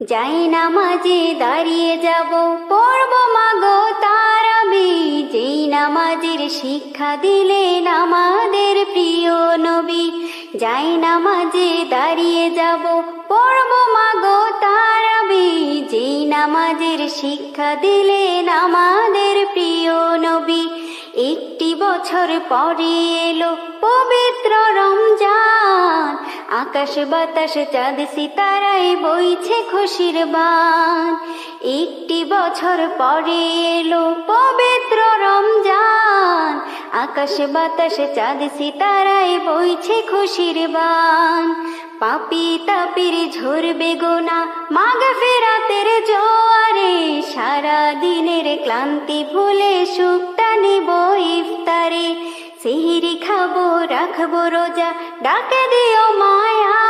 যাই না মাঝে দাঁড়িয়ে যাব, পড়ব মাগো তারাবি যেই নামাজের শিক্ষা দিলেন আমাদের প্রিয় নবী, যাই না মাঝে দাঁড়িয়ে যাব, পড়ব মাগো তারাবি যেই নামাজের শিক্ষা দিলেন আমাদের প্রিয় নবী, একটি বছর পরে এলো পবিত্র রমজান। আকাশ বাতাস চাঁদ সিতারায় বইছে খুশির বান একটি বছর পরে এলো পবিত্র রমজান। আকাশ বাতাস, চাঁদ সিতারায় বইছে খুশির বান পাপি তাপির ঝরবে গোনা মাগ ফেরাতের জোয়ারে। সারা দিনের ক্লান্তি ভুলে সুখটা নেব ইফতারে। সিহিরি খাব, রাখব রোজা, ডাকে দিও মায়া।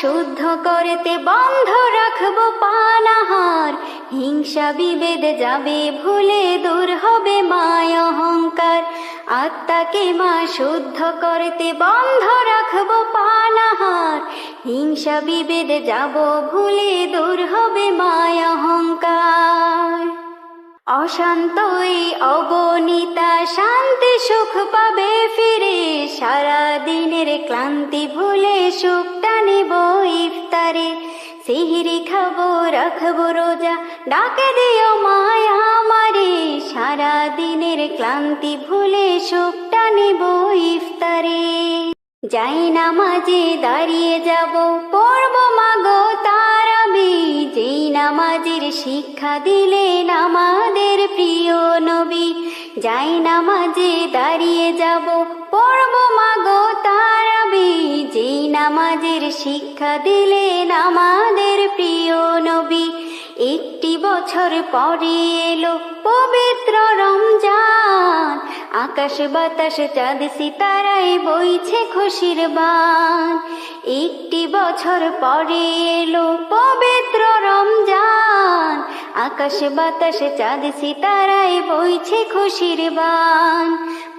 শুদ্ধ করতে বন্ধ রাখব পানাহার। হিংসা বিভেদ যাবে, ভুলে দূর হবে মায় অহংকার। আত্মাকে মা শুদ্ধ করতে বন্ধ রাখব পানাহার। হিংসা বিভেদ যাব, ভুলে দূর হবে মায় অহংকার। অশান্ত এই অবনীতা, শান্তি সুখ পাবে ফিরে। সারা দিনের ক্লান্তি ভুলে সুখটা নেব ইফতারে। সিহিরি খাব, রাখব রোজা, ডাকে দিও মায়া আমারে। সারা দিনের ক্লান্তি ভুলে সুখটা নেব ইফতারে। যাই না মাঝে দাঁড়িয়ে যাব, পড়ব মাগো তারাবি। যেই নামাজের শিক্ষা দিলেন আমাদের প্রিয় নবী। যাই নামাজে দাঁড়িয়ে যাব, পড়ব মাগো তারাবি যেই নামাজের শিক্ষা দিলেন আমাদের প্রিয় নবী। একটি বছর পরে এলো পবিত্র রমজান। আকাশ বাতাস, চাঁদ সিতারায় বইছে খুশির বান। একটি বছর পরে এলো পবিত্র আকাশ বাতাস চাঁদ সিতারায় বইছে খুশির বান।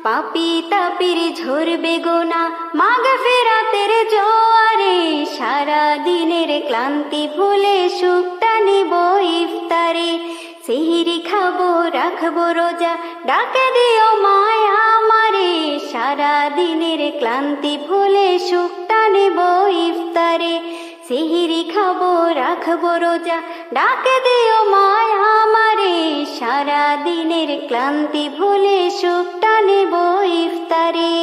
পাপি তাপির ঝরবে গোনা মাগ ফেরাতের জোয়ারে। সারা দিনের ক্লান্তি ভুলে সুখটা নেব ইফতারে। সিহিরি খাব, রাখব রোজা, ডাকে দিও মায়া আমারে। সারা দিনের ক্লান্তি ভুলে সুখটা নেব ইফতারে। সিহিরি খাব রাখব রোজা। ডাকে দিও মায়া আমারে সারা দিনের ক্লান্তি ভুলে সুখটা নেব ইফতারে।